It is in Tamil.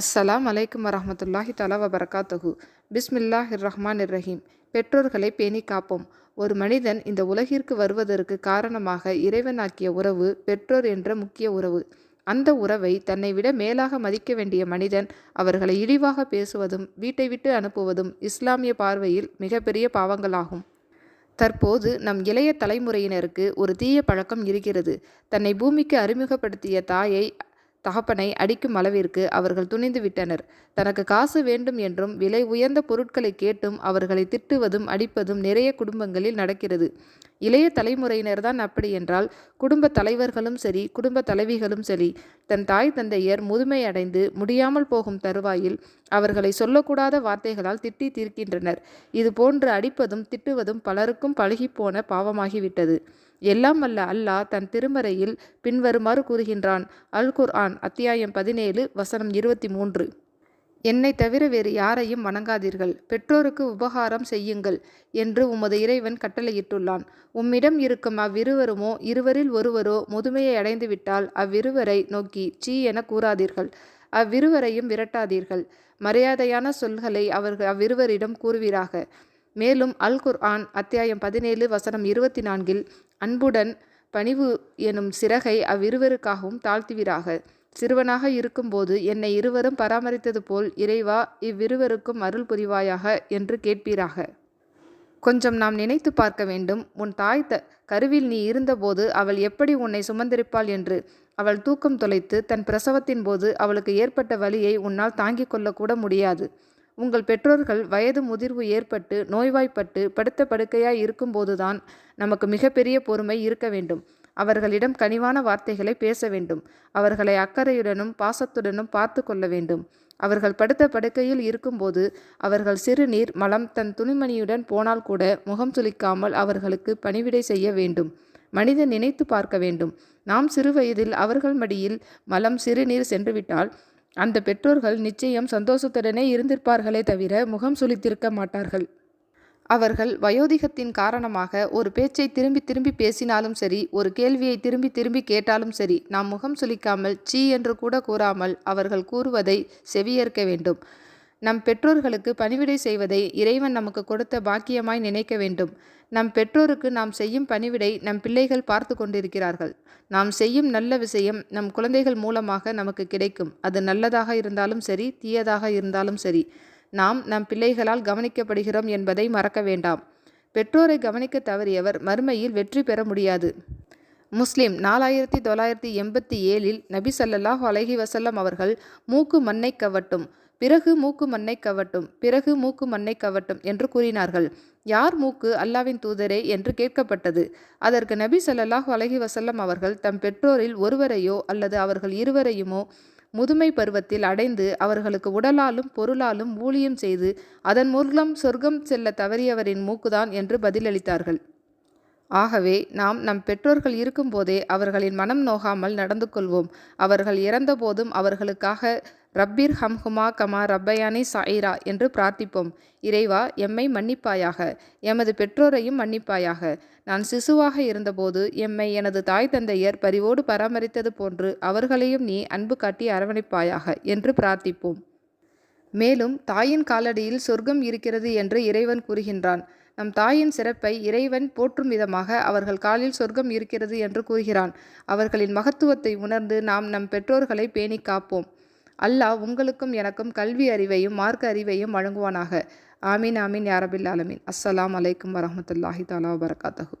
அஸ்ஸலாம் அலைக்கும் வரமத்துல்லாஹி தலா வபரகாத்துஹு. பிஸ்மில்லாஹிர் ரஹ்மான் ரஹீம் பெற்றோர்களை பேணி காப்போம். ஒரு மனிதன் இந்த உலகிற்கு வருவதற்கு காரணமாக இறைவனாக்கிய உறவு பெற்றோர் என்ற முக்கிய உறவு. அந்த உறவை தன்னை விட மேலாக மதிக்க வேண்டிய மனிதன் அவர்களை இழிவாக பேசுவதும் வீட்டை விட்டு அனுப்புவதும் இஸ்லாமிய பார்வையில் மிகப்பெரிய பாவங்களாகும். தற்போது நம் இளைய தலைமுறையினருக்கு ஒரு தீய பழக்கம் இருக்கிறது. தன்னை பூமிக்கு அறிமுகப்படுத்திய தாயை தகப்பனை அடிக்கும் அளவிற்கு அவர்கள் துணிந்து விட்டனர். தனக்கு காசு வேண்டும் என்றும் விலை உயர்ந்த பொருட்களை கேட்டும் அவர்களை திட்டுவதும் அடிப்பதும் நிறைய குடும்பங்களில் நடக்கிறது. இளைய தலைமுறையினர் தான் அப்படி என்றால் குடும்ப தலைவர்களும் சரி குடும்ப தலைவிகளும் சரி தன் தாய் தந்தையர் முதுமை அடைந்து முடியாமல் போகும் தருவாயில் அவர்களை சொல்லக்கூடாத வார்த்தைகளால் திட்டி தீர்க்கின்றனர். இது போன்று அடிப்பதும் திட்டுவதும் பலருக்கும் பழகிப்போன பாவமாகிவிட்டது. எல்லாம் அல்ல அல்லாஹ் தன் திருமறையில் பின்வருமாறு கூறுகின்றான். அல் குர் ஆன் அத்தியாயம் பதினேழு வசனம் இருபத்தி மூன்று. என்னை தவிர வேறு யாரையும் வணங்காதீர்கள். பெற்றோருக்கு உபகாரம் செய்யுங்கள் என்று உமது இறைவன் கட்டளையிட்டுள்ளான். உம்மிடம் இருக்கும் அவ்விருவருமோ இருவரில் ஒருவரோ முதுமையை அடைந்துவிட்டால் அவ்விருவரை நோக்கி சீ என கூறாதீர்கள். அவ்விருவரையும் விரட்டாதீர்கள். மரியாதையான சொல்களை அவர்கள் அவ்விருவரிடம் கூறுவீராக. மேலும் அல் குர்ஆன் அத்தியாயம் பதினேழு வசனம் இருபத்தி நான்கில் அன்புடன் பணிவு எனும் சிறகை அவ்விருவருக்காகவும் தாழ்த்துவீராக. சிறுவனாக இருக்கும்போது என்னை இருவரும் பராமரித்தது போல் இறைவா இவ்விருவருக்கும் அருள் புரிவாயாக என்று கேட்பீராக. கொஞ்சம் நாம் நினைத்து பார்க்க வேண்டும். உன் தாய் த கருவில் நீ இருந்தபோது அவள் எப்படி உன்னை சுமந்திருப்பாள்? என்று. அவள் தூக்கம் தொலைத்து தன் பிரசவத்தின் போது அவளுக்கு ஏற்பட்ட வலியை உன்னால் தாங்கிக் கொள்ளக்கூட முடியாது. உங்கள் பெற்றோர்கள் வயது முதிர்வு ஏற்பட்டு நோய்வாய்ப்பட்டு படுத்த படுக்கையாய் இருக்கும்போதுதான் நமக்கு மிகப்பெரிய பொறுமை இருக்க வேண்டும். அவர்களிடம் கனிவான வார்த்தைகளை பேச வேண்டும். அவர்களை அக்கறையுடனும் பாசத்துடனும் பார்த்து கொள்ள வேண்டும். அவர்கள் படுத்த படுக்கையில் இருக்கும்போது அவர்கள் சிறுநீர் மலம் தன் துணிமணியுடன் போனால் கூட முகம் சுளிக்காமல் அவர்களுக்கு பணிவிடை செய்ய வேண்டும். மனிதன் நினைத்து பார்க்க வேண்டும். நாம் சிறுவயதில் அவர்கள் மடியில் மலம் சிறுநீர் சென்றுவிட்டால் அந்த பெற்றோர்கள் நிச்சயம் சந்தோஷத்துடனே இருந்திருப்பார்களே தவிர முகம் சுளித்திருக்க மாட்டார்கள். அவர்கள் வயோதிகத்தின் காரணமாக ஒரு பேச்சை திரும்பி திரும்பி பேசினாலும் சரி ஒரு கேள்வியை திரும்பி திரும்பி கேட்டாலும் சரி நாம் முகம் சுளிக்காமல் சீ என்று கூட கூறாமல் அவர்கள் கூறுவதை செவியேற்க வேண்டும். நம் பெற்றோர்களுக்கு பணிவிடை செய்வதை இறைவன் நமக்கு கொடுத்த பாக்கியமாய் நினைக்க வேண்டும். நம் பெற்றோருக்கு நாம் செய்யும் பணிவிடை நம் பிள்ளைகள் பார்த்து கொண்டிருக்கிறார்கள். நாம் செய்யும் நல்ல விஷயம் நம் குழந்தைகள் மூலமாக நமக்கு கிடைக்கும். அது நல்லதாக இருந்தாலும் சரி தீயதாக இருந்தாலும் சரி. நாம் நம் பிள்ளைகளால் கவனிக்கப்படுகிறோம் என்பதை மறக்க வேண்டாம். பெற்றோரை கவனிக்க தவறியவர் மறுமையில் வெற்றி பெற முடியாது. முஸ்லிம் நாலாயிரத்தி தொள்ளாயிரத்தி எண்பத்தி ஏழில் நபி சல்லாஹ் அலஹி வசல்லம் அவர்கள் மூக்கு மண்ணை கவட்டும். பிறகு மூக்கு மண்ணை கவட்டும் பிறகு மூக்கு மண்ணை கவட்டும் என்று கூறினார்கள். யார் மூக்கு? அல்லாவின் தூதரே என்று கேட்கப்பட்டது. அதற்கு நபி சல்லாஹ் அலஹி வசல்லம் அவர்கள் தம் பெற்றோரில் ஒருவரையோ அல்லது அவர்கள் இருவரையுமோ முதுமை பருவத்தில் அடைந்து அவர்களுக்கு உடலாலும் பொருளாலும் ஊழியம் செய்து அதன் மூலம் சொர்க்கம் செல்ல தவறியவரின் மூக்குதான் என்று பதிலளித்தார்கள். ஆகவே நாம் நம் பெற்றோர்கள் இருக்கும்போதே அவர்களின் மனம் நோகாமல் நடந்து கொள்வோம். அவர்கள் இறந்தபோதும் அவர்களுக்காக ரப்பீர் ஹம்ஹுமா கமா ரப்பயானி சாயிரா என்று பிரார்த்திப்போம். இறைவா எம்மை மன்னிப்பாயாக. எமது பெற்றோரையும் மன்னிப்பாயாக. நான் சிசுவாக இருந்தபோது எம்மை எனது தாய் தந்தையர் பரிவோடு பராமரித்தது போன்று அவர்களையும் நீ அன்பு காட்டி அரவணைப்பாயாக என்று பிரார்த்திப்போம். மேலும் தாயின் காலடியில் சொர்க்கம் இருக்கிறது என்று இறைவன் கூறுகின்றான். நம் தாயின் சிறப்பை இறைவன் போற்றும் விதமாக அவர்கள் காலில் சொர்க்கம் இருக்கிறது என்று கூறுகிறான். அவர்களின் மகத்துவத்தை உணர்ந்து நாம் நம் பெற்றோர்களை பேணி காப்போம். அல்லாஹ் உங்களுக்கும் எனக்கும் கல்வி அறிவையும் மார்க்க அறிவையும் வழங்குவானாக. ஆமீன் ஆமீன் யாரபில் ஆலமீன். அஸ்ஸலாம் அலைக்கும் வரமத்துல்லாஹி தாலா வரகாத்தகு